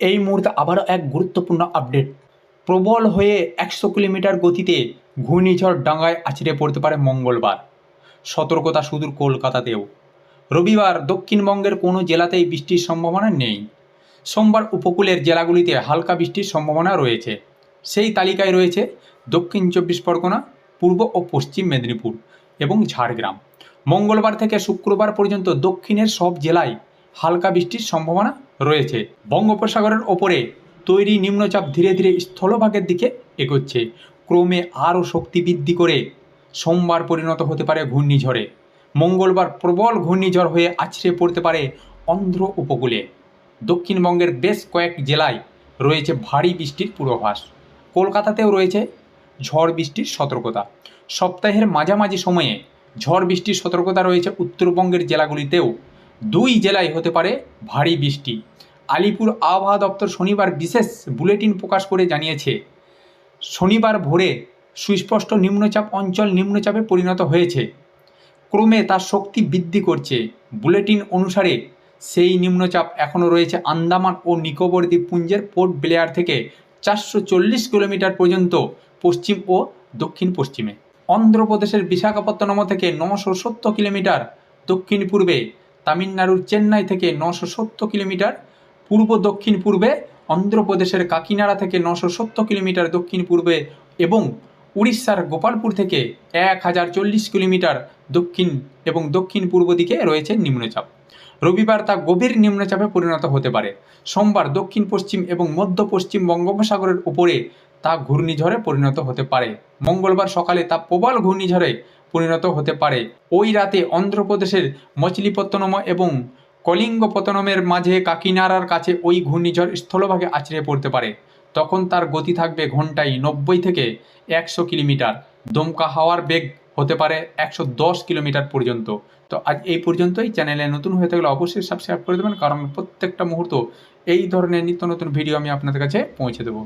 এই মুহূর্তে আবারও এক গুরুত্বপূর্ণ আপডেট প্রবল হয়ে একশো কিলোমিটার গতিতে ঘূর্ণিঝড় ডাঙ্গায় আছড়ে পড়তে পারে মঙ্গলবার। সতর্কতা সুদূর কলকাতাতেও। রবিবার দক্ষিণবঙ্গের কোনো জেলাতেই বৃষ্টির সম্ভাবনা নেই। সোমবার উপকূলের জেলাগুলিতে হালকা বৃষ্টির সম্ভাবনা রয়েছে। সেই তালিকায় রয়েছে দক্ষিণ চব্বিশ পরগনা, পূর্ব ও পশ্চিম মেদিনীপুর এবং ঝাড়গ্রাম। মঙ্গলবার থেকে শুক্রবার পর্যন্ত দক্ষিণের সব জেলায় হালকা বৃষ্টির সম্ভাবনা রয়েছে। বঙ্গোপসাগরের ওপরে তৈরি নিম্নচাপ ধীরে ধীরে স্থলভাগের দিকে এগোচ্ছে। ক্রমে আরও শক্তি বৃদ্ধি করে সোমবার পরিণত হতে পারে ঘূর্ণিঝড়ে। মঙ্গলবার প্রবল ঘূর্ণিঝড় হয়ে আছড়ে পড়তে পারে অন্ধ্র উপকূলে। দক্ষিণবঙ্গের বেশ কয়েক জেলায় রয়েছে ভারী বৃষ্টির পূর্বাভাস। কলকাতাতেও রয়েছে ঝড় বৃষ্টির সতর্কতা। সপ্তাহের মাঝামাঝি সময়ে ঝড় বৃষ্টির সতর্কতা রয়েছে উত্তরবঙ্গের জেলাগুলিতেও। দুই জেলায় হতে পারে ভারী বৃষ্টি। আলিপুর আবহাওয়া দপ্তর শনিবার বিশেষ বুলেটিন প্রকাশ করে জানিয়েছে, শনিবার ভোরে সুস্পষ্ট নিম্নচাপ অঞ্চল নিম্নচাপে পরিণত হয়েছে। ক্রমে তার শক্তি বৃদ্ধি করছে। বুলেটিন অনুসারে সেই নিম্নচাপ এখনও রয়েছে আন্দামান ও নিকোবর দ্বীপপুঞ্জের পোর্ট ব্লেয়ার থেকে চারশো চল্লিশ কিলোমিটার পর্যন্ত পশ্চিম ও দক্ষিণ পশ্চিমে অন্ধ্রপ্রদেশের বিশাখাপত্তনম থেকে নশো সত্তর কিলোমিটার দক্ষিণ পূর্বে তামিলনাড়ুর চেন্নাই থেকে নশো সত্তর কিলোমিটার, পূর্ব দক্ষিণ পূর্বে অন্ধ্রপ্রদেশের কাকিনাড়া থেকে নশো সত্তর কিলোমিটার দক্ষিণ পূর্বে এবং উড়িষ্যার গোপালপুর থেকে এক হাজার চল্লিশ কিলোমিটার দক্ষিণ এবং দক্ষিণ পূর্ব দিকে রয়েছে নিম্নচাপ। রবিবার তা গভীর নিম্নচাপে পরিণত হতে পারে। সোমবার দক্ষিণ, পশ্চিম এবং মধ্য পশ্চিম বঙ্গোপসাগরের উপরে তা ঘূর্ণিঝড়ে পরিণত হতে পারে। মঙ্গলবার সকালে তা প্রবল ঘূর্ণিঝড়ে পরিণত হতে পারে। ওই রাতে অন্ধ্রপ্রদেশের মছলিপত্তনম এবং কলিঙ্গপত্তনমের মাঝে কাকিনাড়ার কাছে ওই ঘূর্ণিঝড় স্থলভাগে আছড়ে পড়তে পারে। তখন তার গতি থাকবে ঘন্টায় নব্বই থেকে একশো কিলোমিটার। দমকা হাওয়ার বেগ হতে পারে একশো দশ কিলোমিটার পর্যন্ত। তো আজ এই পর্যন্তই। চ্যানেলে নতুন হয়ে থাকলে অবশ্যই সাবস্ক্রাইব করে দেবেন। কারণ প্রত্যেকটা মুহূর্ত এই ধরনের নিত্য নতুন ভিডিও আমি আপনাদের কাছে পৌঁছে দেবো।